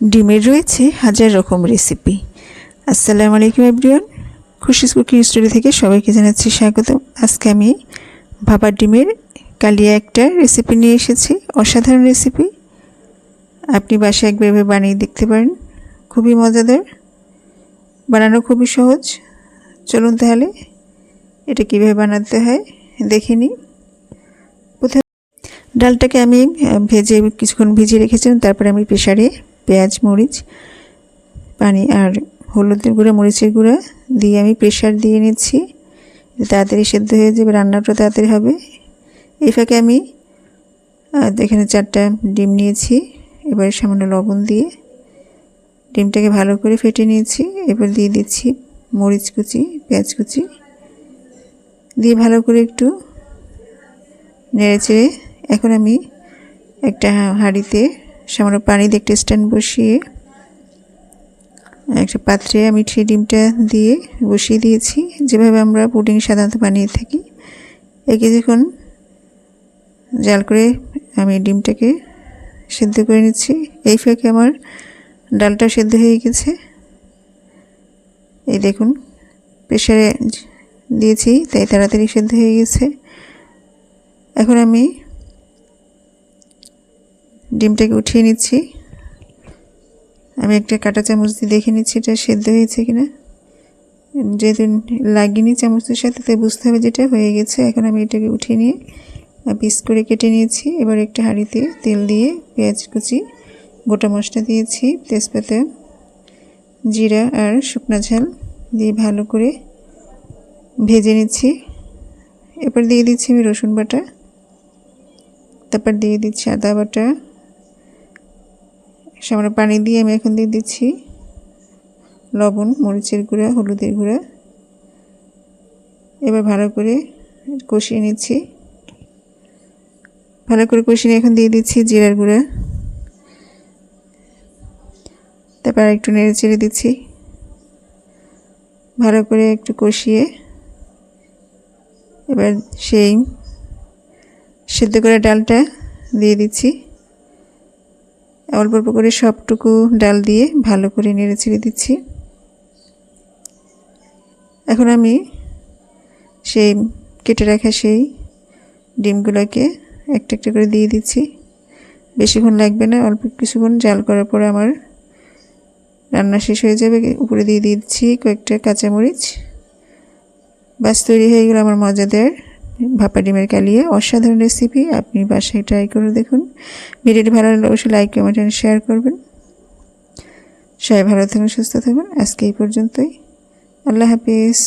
ডিমের রয়েছে হাজার রকম রেসিপি আসসালামু আলাইকুম এভরিওয়ান খুশিস কুকিং স্টোরি থেকে সবাইকে জানাচ্ছি স্বাগত আজকে আমি ভাবার ডিমের কালিয়া একটা রেসিপি নিয়ে এসেছি, অসাধারণ রেসিপি আপনি বাসায় একবার এভাবে বানিয়ে দেখতে পারেন, খুবই মজাদার। বানানো খুবই সহজ। চলুন তাহলে এটা কীভাবে বানাতে হয়, দেখে নিই। ডালটাকে আমি ভেজে কিছুক্ষণ ভিজিয়ে রেখেছিলাম, তারপরে আমি প্রেশারে পেঁয়াজ, মরিচ, পানি আর হলুদের গুঁড়া, মরিচের গুঁড়া দিয়ে আমি প্রেশার দিয়ে নিচ্ছি। তাড়াতাড়ি সেদ্ধ হয়ে যাবে, রান্নাটা তাড়াতাড়ি হবে। এই ফাঁকে আমি এখানে চারটা ডিম নিয়েছি। এবারে সামান্য লবণ দিয়ে ডিমটাকে ভালো করে ফেটে নিয়েছি। এবার দিয়ে দিচ্ছি মরিচ কুচি, পেঁয়াজ কুচি। দিয়ে ভালো করে একটু নেড়ে চেড়ে এখন আমি একটা হাঁড়িতে সামান্য পানি দিয়ে একটা স্ট্যান্ড বসিয়ে, একটা পাত্রে আমি সেই ডিমটা দিয়ে বসিয়ে দিয়েছি। যেভাবে আমরা পুডিং সাধারণত বানিয়ে থাকি এই কিছুক্ষণ জাল করে আমি ডিমটাকে সেদ্ধ করে নিচ্ছি, এই ফাঁকে আমার ডালটা সেদ্ধ হয়ে গেছে। এই দেখুন প্রেশারে দিয়েছি, তাই তাড়াতাড়ি সেদ্ধ হয়ে গেছে। এখন আমি ডিমটাকে উঠিয়ে নিচ্ছি। আমি একটা কাঁটা চামচ দিয়ে দেখে নিচ্ছি এটা সেদ্ধ হয়েছে কিনা। যেহেতু লাগিনি চামচের সাথে, তাই বুঝতে হবে যেটা হয়ে গেছে। এখন আমি এটাকে উঠিয়ে নিয়ে পিস করে কেটে নিয়েছি। এবার একটা হাঁড়িতে তেল দিয়ে পেঁয়াজ কুচি, গোটা মশলা দিয়েছি, তেজপাতা, জিরা আর শুকনা ঝাল দিয়ে ভালো করে ভেজে নিচ্ছি। এরপর দিয়ে দিচ্ছি আমি রসুন বাটা, তারপর দিয়ে দিচ্ছি আদা বাটা সামান্য পানি দিয়ে আমি এখন দিয়ে দিচ্ছি লবণ, মরিচের গুঁড়া, হলুদের গুঁড়া। এবার ভালো করে কষিয়ে নিচ্ছি। ভালো করে কষিয়ে এখন দিয়ে দিচ্ছি জিরার গুঁড়া। তারপর একটু নেড়ে চেড়ে দিচ্ছি। ভালো করে একটু কষিয়ে এবার সেই সেদ্ধ করে ডালটা দিয়ে দিচ্ছি। অল্প অল্প করে সবটুকু ডাল দিয়ে ভালো করে নেড়ে ছেড়ে দিচ্ছি। এখন আমি সেই কেটে রাখা সেই ডিমগুলোকে একটা একটা করে দিয়ে দিচ্ছি। বেশিক্ষণ লাগবে না, অল্প কিছুক্ষণ জাল করার পরে আমার রান্না শেষ হয়ে যাবে। উপরে দিয়ে দিচ্ছি কয়েকটা কাঁচামরিচ। বাস তৈরি হয়ে গেল আমার মজাদার ভাপা ডিমের কালিয়ে অসাধারণ রেসিপি আপনি বাসায় ট্রাই করে দেখুন। ভিডিওটি ভালো লাগলে অবশ্যই লাইক কমেন্ট অ্যান্ড শেয়ার করবেন। সবাই ভালো থাকুন, সুস্থ থাকুন। আজকে এই পর্যন্তই। আল্লাহ হাফিজ।